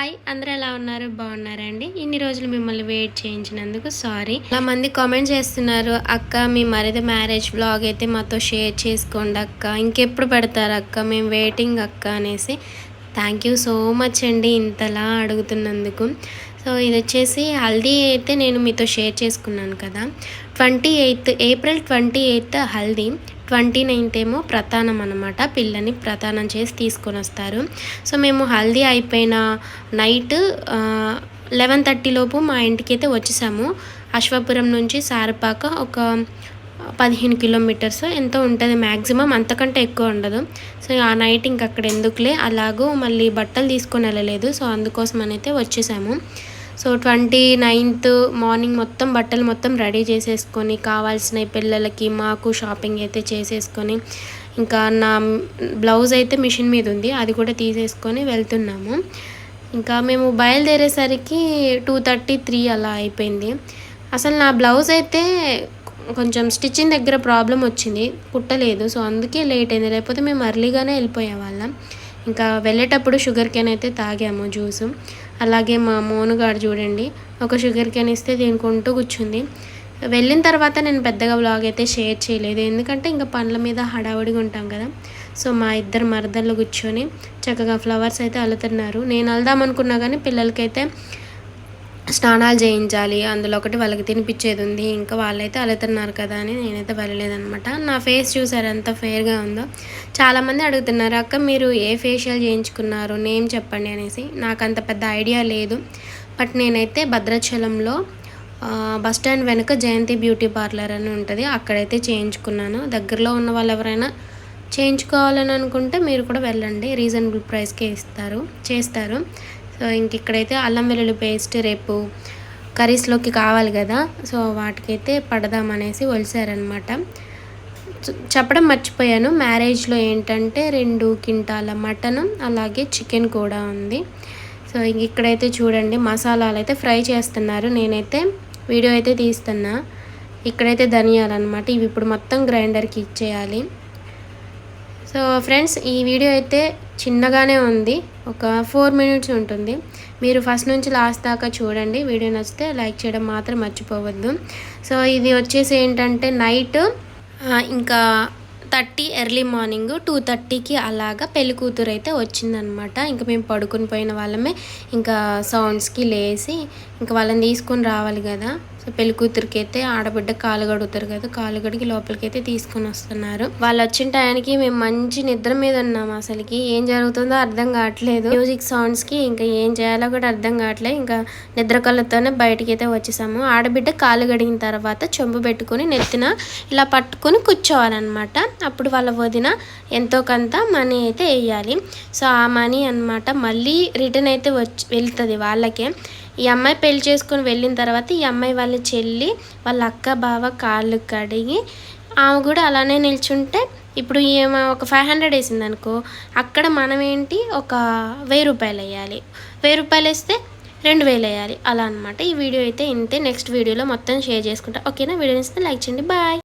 Hi అందరూ ఎలా ఉన్నారు? బాగున్నారండి ఇన్ని రోజులు మిమ్మల్ని వెయిట్ చేయించినందుకు సారీ చాలా మంది కామెంట్ చేస్తున్నారు అక్క మీ మరిది మ్యారేజ్ బ్లాగ్ అయితే మాతో షేర్ చేసుకోండి అక్క ఇంకెప్పుడు పెడతారు అక్క మేము వెయిటింగ్ అక్క అనేసి. థ్యాంక్ యూ సో మచ్ అండి ఇంతలా అడుగుతున్నందుకు. సో ఇది వచ్చేసి హల్దీ అయితే నేను మీతో షేర్ చేసుకున్నాను కదా. Twenty eighth April twenty eighth haldi. Twenty ninth ఏమో ప్రధానం అనమాట పిల్లని ప్రధానం చేసి తీసుకొని వస్తారు. సో మేము హల్దీ అయిపోయిన నైట్ లెవెన్ థర్టీ లోపు మా ఇంటికి అయితే వచ్చేసాము. అశ్వపురం నుంచి సారపాక ఒక పదిహేను కిలోమీటర్స్. ఎంతో ఉంటుంది మ్యాక్సిమం అంతకంటే ఎక్కువ ఉండదు. సో ఆ నైట్ ఇంక అక్కడ ఎందుకులే అలాగూ మళ్ళీ బట్టలు తీసుకొని వెళ్ళలేదు. సో అందుకోసం అయితే వచ్చేసాము. సో ట్వంటీ నైన్త్ మార్నింగ్ మొత్తం బట్టలు మొత్తం రెడీ చేసేసుకొని కావాల్సిన పిల్లలకి మాకు షాపింగ్ అయితే చేసేసుకొని ఇంకా నా బ్లౌజ్ అయితే మిషన్ మీద ఉంది అది కూడా తీసేసుకొని వెళ్తున్నాము. ఇంకా మేము బయలుదేరేసరికి టూ థర్టీ త్రీ అలా అయిపోయింది. అసలు నా బ్లౌజ్ అయితే కొంచెం స్టిచ్చింగ్ దగ్గర ప్రాబ్లం వచ్చింది కుట్టలేదు. సో అందుకే లేట్ అయింది లేకపోతే మేము అర్లీగానే వెళ్ళిపోయే వాళ్ళం ఇంకా వెళ్ళేటప్పుడు షుగర్ కేన్ అయితే తాగాము జ్యూసు. అలాగే మా మోనుగాడు చూడండి ఒక షుగర్ కేన్ ఇస్తే దీనికొంటూ కూర్చుంది. వెళ్ళిన తర్వాత నేను పెద్దగా బ్లాగ్ అయితే షేర్ చేయలేదు. ఎందుకంటే ఇంకా పండ్ల మీద హడావుడిగా ఉంటాం కదా. సో మా ఇద్దరు మరదళ్ళు కూర్చొని చక్కగా ఫ్లవర్స్ అయితే అల్లుతున్నారు. నేను అల్దాం అనుకున్నా కానీ పిల్లలకైతే స్నానాలు చేయించాలి అందులో ఒకటి వాళ్ళకి తినిపించేది ఉంది. ఇంకా వాళ్ళైతే అలుతున్నారు కదా అని నేనైతే వెళ్ళలేదనమాట నా ఫేస్ చూసారు ఎంత ఫేర్గా ఉందో. చాలామంది అడుగుతున్నారు అక్క మీరు ఏ ఫేషియల్ చేయించుకున్నారు? నేమ్ చెప్పండి అనేసి. నాకు అంత పెద్ద ఐడియా లేదు. బట్ నేనైతే భద్రాచలంలో బస్ స్టాండ్ వెనుక జయంతి బ్యూటీ పార్లర్ అని ఉంటుంది. అక్కడైతే చేయించుకున్నాను. దగ్గరలో ఉన్న వాళ్ళు ఎవరైనా చేయించుకోవాలని అనుకుంటే మీరు కూడా వెళ్ళండి. రీజనబుల్ ప్రైస్కే ఇస్తారు చేస్తారు. ఇంక ఇక్కడైతే అల్లం వెల్లుల్లి పేస్ట్ రేపు కర్రీస్లోకి కావాలి కదా. సో వాటికైతే పడదామనేసి ఒలిసారనమాట చెప్పడం మర్చిపోయాను. మ్యారేజ్లో ఏంటంటే రెండు కింటాల మటన్ అలాగే చికెన్ కూడా ఉంది. సో ఇంక ఇక్కడైతే చూడండి మసాలాలు అయితే ఫ్రై చేస్తున్నారు. నేనైతే వీడియో అయితే తీస్తున్నా. ఇక్కడైతే ధనియాలు అనమాట ఇవి ఇప్పుడు మొత్తం గ్రైండర్కి ఇచ్చేయాలి. సో ఫ్రెండ్స్ ఈ వీడియో అయితే చిన్నగానే ఉంది. ఒక ఫోర్ మినిట్స్ ఉంటుంది. మీరు ఫస్ట్ నుంచి లాస్ట్ దాకా చూడండి. వీడియో నచ్చితే లైక్ చేయడం మాత్రం మర్చిపోవద్దు. సో ఇది వచ్చేసి ఏంటంటే నైట్ ఇంకా థర్టీ ఎర్లీ మార్నింగ్ టూ థర్టీకి అలాగా పెళ్ళి కూతురు అయితే వచ్చిందనమాట. ఇంకా మేము పడుకుని పోయిన వాళ్ళమే ఇంకా సౌండ్స్కి లేసి ఇంకా వాళ్ళని తీసుకొని రావాలి కదా. సో పెళ్ళి కూతురికి అయితే ఆడబిడ్డ కాలు గడుగుతారు కదా కాలు గడికి లోపలికి అయితే తీసుకొని వస్తున్నారు. వాళ్ళు వచ్చిన టయానికి మేము మంచి నిద్ర మీద ఉన్నాము అసలుకి. ఏం జరుగుతుందో అర్థం కావట్లేదు. మ్యూజిక్ సౌండ్స్కి ఇంకా ఏం చేయాలో కూడా అర్థం కావట్లేదు. ఇంకా నిద్ర కళ్ళతోనే బయటికి అయితే వచ్చేసాము. ఆడబిడ్డ కాలు గడిగిన తర్వాత చెంబు పెట్టుకుని నెత్తిన ఇలా పట్టుకుని కూర్చోవాలన్నమాట. అప్పుడు వాళ్ళ వదిన ఎంతో కొంత మనీ అయితే వేయాలి. సో ఆ మనీ అనమాట మళ్ళీ రిటర్న్ అయితే వచ్చి వెళ్తుంది వాళ్ళకే. ఈ అమ్మాయి పెళ్ళి చేసుకుని వెళ్ళిన తర్వాత ఈ అమ్మాయి వాళ్ళ చెల్లి వాళ్ళ అక్క బావ కాళ్ళు కడిగి ఆమె కూడా అలానే నిల్చుంటే ఇప్పుడు ఈమె ఒక ఫైవ్ హండ్రెడ్ వేసింది అనుకో అక్కడ మనం ఏంటి ఒక వెయ్యి రూపాయలు వేయాలి. వెయ్యి రూపాయలు వేస్తే రెండు వేలు వేయాలి. అలా అనమాట ఈ వీడియో అయితే ఇంతే. నెక్స్ట్ వీడియోలో మొత్తం షేర్ చేసుకుంటా. ఓకేనా వీడియో ఇస్తే లైక్ చేయండి. బాయ్